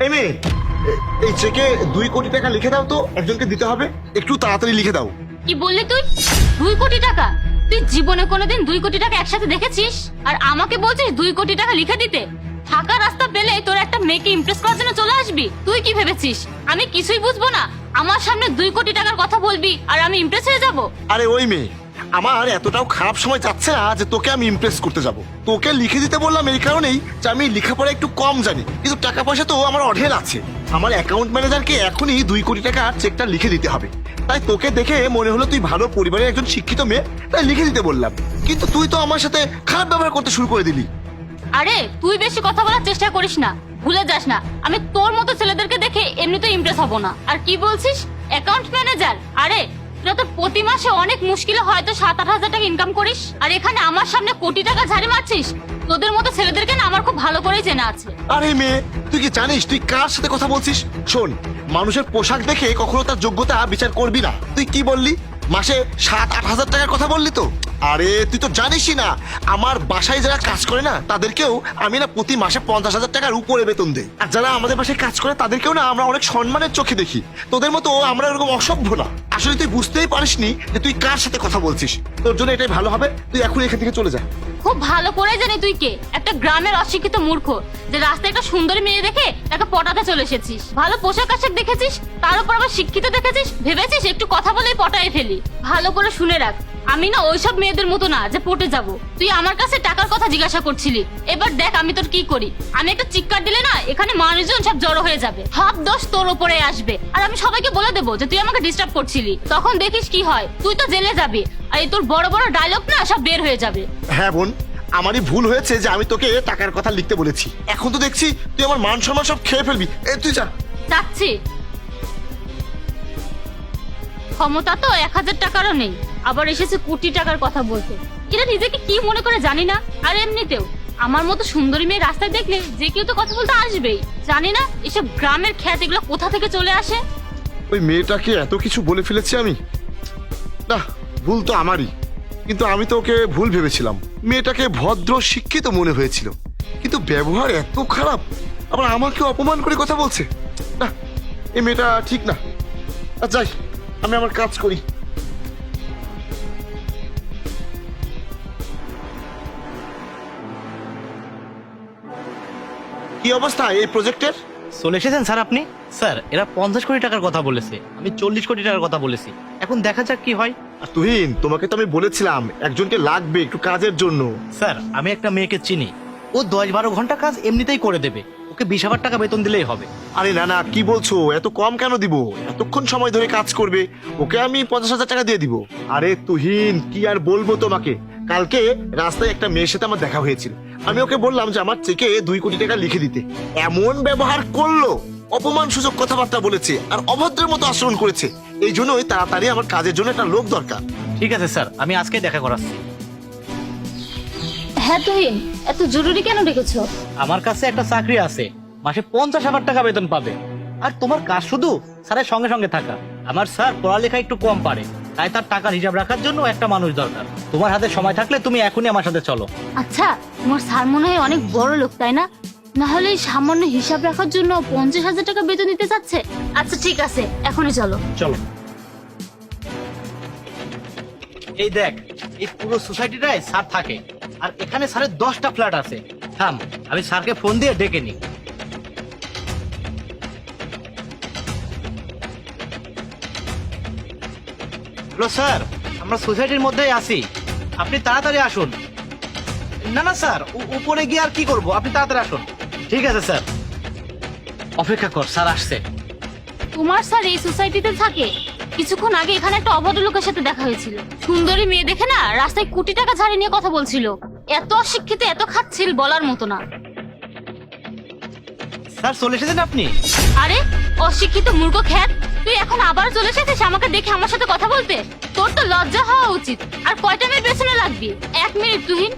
এই মেয়ে এই চেকে দুই কোটি টাকা লিখে দাও তো একজনকে দিতে হবে। একটু তাড়াতাড়ি লিখে দাও। কি বললি তুই? দুই কোটি টাকা? তুই জীবনে কোনোদিন দুই কোটি টাকা একসাথে দেখেছিস? আর আমাকে বলছিস দুই কোটি টাকা লিখে দিতে? থাকা রাস্তা পেলে তোর একটা মেয়েকে ইমপ্রেস করার জন্য চলে আসবি। তুই কি ভেবেছিস? আমি কিছুই বুঝব না। আমার সামনে দুই কোটি টাকার কথা বলবি আর আমি ইমপ্রেস হয়ে যাব। আরে ওই মেয়ে আমার এতটাও খারাপ সময় যাচ্ছে না যে তোকে আমি ইমপ্রেস করতে যাব। তোকে লিখে দিতে বললাম এই কারণেই যে আমি লেখাপড়া একটু কম জানি। কিন্তু টাকা পয়সা তো আমার অঢেল আছে। আমার অ্যাকাউন্ট ম্যানেজারকে এখনই দুই কোটি টাকা চেকটা লিখে দিতে হবে। তাই তোকে দেখে মনে হলো তুই ভালো পরিবারের একজন শিক্ষিত মেয়ে, তাই লিখে দিতে বললাম। কিন্তু তুই তো আমার সাথে খারাপ ব্যবহার করতে শুরু করে দিলি। আরে, তুই বেশি কথা বলার চেষ্টা করিস না। ভুলে যাস না। আমি তোর মতো ছেলেদেরকে দেখে এমনিতে ইমপ্রেস হব না। আর কি বলছিস? অ্যাকাউন্ট ম্যানেজার আরে তোরা তো প্রতি মাসে অনেক মুশকিলে হয়তো সাত আট হাজার টাকা ইনকাম করিস। আর এখানে আমার সামনে কোটি টাকা ঝাড়ি মারছিস। তোদের মতো ছেলেদেরকে না আমার খুব ভালো করেই চেনা আছে। আরে মেয়ে, তুই কি জানিস তুই কার সাথে কথা বলছিস? শোন, মানুষের পোশাক দেখে কখনো তার যোগ্যতা বিচার করবি না। তুই কি বললি? মাসে সাত, আট হাজার টাকার কথা বললি তো? আরে, তুই তো জানিসই না। আমার বাসায় যারা কাজ করে না, তাদেরকেও আমি না প্রতি মাসে পঞ্চাশ হাজার টাকার উপরে বেতন দেই। আর যারা আমাদের বাসায় কাজ করে, তাদেরকেও না আমরা অনেক সম্মানের চোখে দেখি। তোদের মতো আমরা এরকম অসভ্য না। আসলে তুই বুঝতেই পারিসনি যে তুই কার সাথে কথা বলছিস। তোর জন্য এটাই ভালো হবে। তুই এখন এখান থেকে চলে যা। খুব ভালো করে জানি তুই কে। একটা গ্রামের অশিক্ষিত মূর্খ, যে রাস্তায় একটা সুন্দরী মেয়ে দেখে তাকে পটাতে চলে এসেছিস। ভালো পোশাক আশাক দেখেছিস, তার উপর আবার শিক্ষিত দেখেছিস? ভেবেছিস একটু কথা বলেই পটায় ফেলি? ভালো করে শুনে রাখ। আমি না ওইসব মেয়েদের মতো না যে পটে যাব। তুই আমার কাছে টাকার কথা জিজ্ঞাসা করছিলি। এবার দেখ আমি তোর কি করি। আমি একটা চিৎকার দিলে না এখানে মানুষজন সব জড়ো হয়ে যাবে। সব দোষ তোর ওপরে আসবে। আর আমি সবাইকে বলে দেবো যে তুই আমাকে ডিস্টার্ব করছিলি। তখন দেখিস কি হয় তুই তো জেলে যাবি। আর এই তোর বড় বড় ডায়লগ না সব বের হয়ে যাবে। হ্যাঁ বোন আমারই ভুল হয়েছে যে আমি তোকে টাকার কথা লিখতে বলেছি। এখন তো দেখছি তুই আমার মান সম্মান সব খেয়ে ফেলবি। এ তুই যা। যাচ্ছি। ক্ষমতা তো এক হাজার টাকারও নেই। আবার এসেছে কোটি টাকার কথা বলতে। এরা নিজেকে কি মনে করে জানি না? আর এমনিতেও, আমার মতো সুন্দরী মেয়ে রাস্তায় দেখলে যে কেউ তো কথা বলতে আসবেই। জানি না এসব গ্রামের খ্যাত এগুলো কোথা থেকে চলে আসে? ওই মেয়েটাকে এত কিছু বলে ফেলেছি আমি? না, ভুল তো আমারই। কিন্তু আমি তো ওকে ভুল ভেবেছিলাম। মেয়েটাকে ভদ্র, শিক্ষিত মনে হয়েছিল। কিন্তু ব্যবহার এত খারাপ, আবার আমাকে অপমান করে কথা বলছে। না, এই মেয়েটা ঠিক না। আর যাই, আমি আমার কাজ করি। কি অবস্থা এই প্রজেক্টের চলে এসেছেন স্যার আপনি? স্যার এরা পঞ্চাশ কোটি টাকার কথা বলেছে। আমি চল্লিশ কোটি টাকার কথা বলেছি। এখন দেখা যাক কি হয়। আর তুহিন তোমাকে তো আমি বলেছিলাম একজনকে লাগবে একটু কাজের জন্য। স্যার আমি একটা মেয়েকে চিনি। ও দশ বারো ঘণ্টা কাজ এমনিতেই করে দেবে। ওকে বিশ হাজার টাকা বেতন দিলেই হবে। আরে না না কি বলছো? এত কম কেন দিব? এতক্ষণ সময় ধরে কাজ করবে। ওকে আমি পঞ্চাশ হাজার টাকা দিয়ে দিব। আরে তুহিন কি আর বলব তোমাকে? কালকে রাস্তায় একটা মেয়ের সাথে আমার দেখা হয়েছিল। আমি ওকে বললাম যে আমার চেকে দুই কোটি টাকা লিখে দিতে। এমন ব্যবহার করল। অপমান সুযোগ কথাবার্তা বলেছে আর অভদ্রের মতো আচরণ করেছে। এই জন্যই তাড়াতাড়ি আমার কাজের জন্য একটা লোক দরকার। ঠিক আছে স্যার। আমি আজকে দেখা করাচ্ছি। হ্যাঁ তুহিন এত জরুরি কেন রেখেছো আমার কাছে একটা চাকরি আছে। মাসে পঞ্চাশ হাজার টাকা বেতন পাবে। আর তোমার কাজ শুধু স্যারের সঙ্গে সঙ্গে থাকা। আমার স্যার পড়ালেখা একটু কম পারে। তাই তার টাকার হিসাব রাখার জন্য একটা মানুষ দরকার। তোমার হাতে সময় থাকলে তুমি এখনই আমার সাথে চলো। আচ্ছা তোমার স্যার মনে হয় অনেক বড় লোক তাই না? না হলে এই সামান্য হিসাব রাখার জন্য পঞ্চাশ হাজার টাকা বেতন দিতে চাচ্ছে? আচ্ছা ঠিক আছে এখনই চলো। চলো। এই দেখ এই পুরো সোসাইটিটায় স্যার থাকে আর এখানে স্যারের দশটা ফ্ল্যাট আছে। থাম আমি স্যারকে ফোন দিয়ে ডেকে নিই। হ্যালো স্যার আমরা সোসাইটির মধ্যেই আছি। আপনি তাড়াতাড়ি আসুন। না না স্যার উপরে গিয়ে আর কি করব? আপনি তাড়াতাড়ি আসুন। ঠিক আছে স্যার অপেক্ষা কর স্যার আসছে। তোমার স্যার এই সোসাইটিতে থাকে? কিছুক্ষণ আগে এখানে একটা অভদ্র লোকের সাথে দেখা হয়েছিল। সুন্দরী মেয়ে দেখে না, রাস্তায় কোটি টাকা ঝাড়ি নিয়ে কথা বলছিল। এত অশিক্ষিত, এত খাচ্ছিল বলার মতো না। স্যার চলে এসেছেন আপনি? আরে অশিক্ষিত মূর্খ খ্যাত তুই এখন আবার চলে এসেছিস আমাকে দেখে আমার সাথে কথা বলতে? তোর তো লজ্জা হওয়া উচিত। আর কয়টা মিনিট পেছনে লাগবি? এক মিনিট তুহিন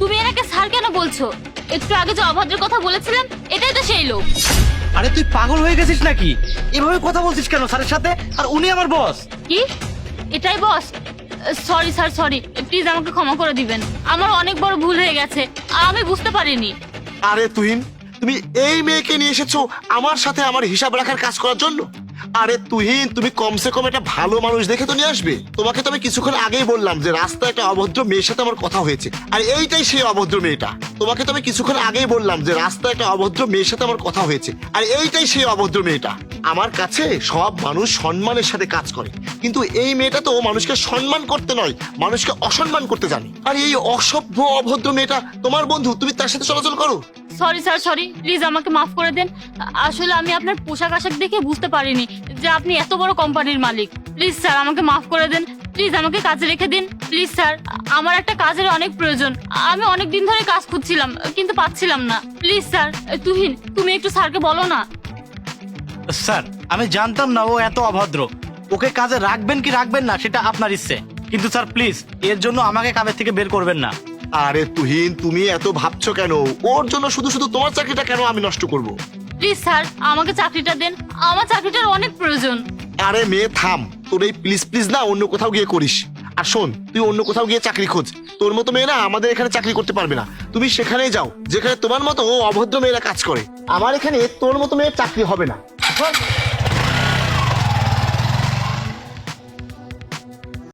তুমি এনাকে স্যার কেন বলছো? একটু আগে যে অভদ্রের কথা বলেছিলেন এটাই তো সেই লোক। আরে তুই পাগল হয়ে গেছিস নাকি? এভাবে কথা বলছিস কেন স্যারের সাথে? আর উনি আমার বস। কি? এটাই boss? Sorry sir sorry. Please আমাকে ক্ষমা করে দিবেন। আমার অনেক বড় ভুল হয়ে গেছে। আমি বুঝতে পারিনি। আরে তুহিন তুমি এই মেয়েকে নিয়ে এসেছ আমার সাথে আমার হিসাব রাখার কাজ করার জন্য? আরে তুহিন, তুমি কমসে কম একটা ভালো মানুষ দেখে তো নিয়ে আসবে। তোমাকে তো আমি কিছুক্ষণ আগেই বললাম যে রাস্তায় একটা অভদ্র মেয়ের সাথে আমার কথা হয়েছে। আর এইটাই সেই অভদ্র মেয়েটা। তোমাকে তো আমি কিছুক্ষণ আগেই বললাম যে রাস্তায় একটা অভদ্র মেয়ের সাথে আমার কথা হয়েছে। আর এইটাই সেই অভদ্র মেয়েটা। আমার কাছে সব মানুষ সম্মানের সাথে কাজ করে। কিন্তু এই মেয়েটা তো মানুষকে সম্মান করতে নয়, মানুষকে অসম্মান করতে জানে। আর এই অসভ্য অভদ্র মেয়েটা, তোমার বন্ধু, তুমি তার সাথে চলাচল করো। সরি স্যার সরি প্লিজ আমাকে মাফ করে দেন। আসলে আমি আপনার পোশাক আশাক দেখে বুঝতে পারিনি যে আপনি এত বড় কোম্পানির মালিক। প্লিজ স্যার আমাকে মাফ করে দেন। প্লিজ আমাকে কাজে রেখে দিন। প্লিজ স্যার আমার একটা কাজের অনেক প্রয়োজন। আমি অনেক দিন ধরে কাজ খুঁজছিলাম, কিন্তু পাচ্ছিলাম না। প্লিজ স্যার তুহিন, তুমি একটু স্যারকে বলো না। স্যার আমি জানতাম না ও এত অভদ্র। ওকে কাজে রাখবেন কি রাখবেন না, সেটা আপনার ইচ্ছে। কিন্তু স্যার প্লিজ এর জন্য আমাকে কাজের থেকে বের করবেন না। আরে তুহিন তুমি এত ভাবছ কেন? ওর জন্য শুধু শুধু তোমার চাকরিটা কেন আমি নষ্ট করব? প্লিজ স্যার আমাকে চাকরিটা দেন। আমার চাকরিটার অনেক প্রয়োজন। আরে মেয়ে থাম। তোর এই প্লিজ প্লিজ না অন্য কোথাও গিয়ে করিস। আর শোন তুই অন্য কোথাও গিয়ে চাকরি খোঁজ। তোর মতো মেয়ে না আমাদের এখানে চাকরি করতে পারবে না। তুমি সেখানেই যাও যেখানে তোমার মতো অভদ্র মেয়েরা কাজ করে। আমার এখানে তোর মতো মেয়ের চাকরি হবে না।